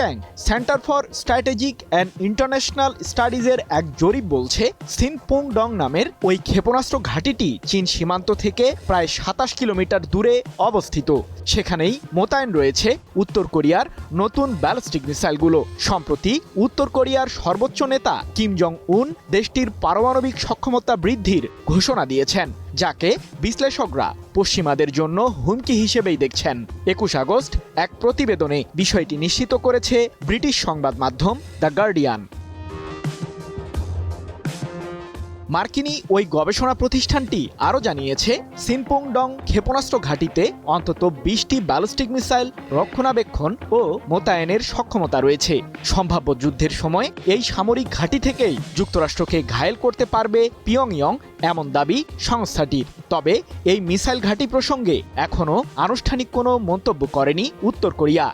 Tank Center for Strategic and International স্টাডিজের এক জরিপ বলছে সিনপুং ডং নামের ওই ক্ষেপণাস্ত্র ঘাঁটিটি চীন সীমান্ত থেকে প্রায় সাতাশ কিলোমিটার দূরে অবস্থিত। সেখানেই মোতায়েন রয়েছে উত্তর কোরিয়ার নতুন ব্যালিস্টিক মিসাইলগুলো। সম্প্রতি উত্তর কোরিয়ার সর্বোচ্চ নেতা কিম জং উন দেশটির পারমাণবিক সক্ষমতা বৃদ্ধির ঘোষণা দিয়েছেন, যাকে বিশ্লেষকরা পশ্চিমাদের জন্য হুমকি হিসেবেই দেখছেন। একুশ আগস্ট এক প্রতিবেদনে বিষয়টি নিশ্চিত করেছে ব্রিটিশ সংবাদ মাধ্যম দ্য গার্ডিয়ান। মার্কিনী ওই গবেষণা প্রতিষ্ঠানটি আরও জানিয়েছে সিনপোং ডং ক্ষেপণাস্ত্র ঘাঁটিতে অন্তত বিশটি ব্যালিস্টিক মিসাইল রক্ষণাবেক্ষণ ও মোতায়েনের সক্ষমতা রয়েছে। সম্ভাব্য যুদ্ধের সময় এই সামরিক ঘাঁটি থেকেই যুক্তরাষ্ট্রকে ঘায়েল করতে পারবে পিয়ংইয়ং এমন দাবি সংস্থাটির। তবে এই মিসাইল ঘাঁটি প্রসঙ্গে এখনও আনুষ্ঠানিক কোনো মন্তব্য করেনি উত্তর কোরিয়া।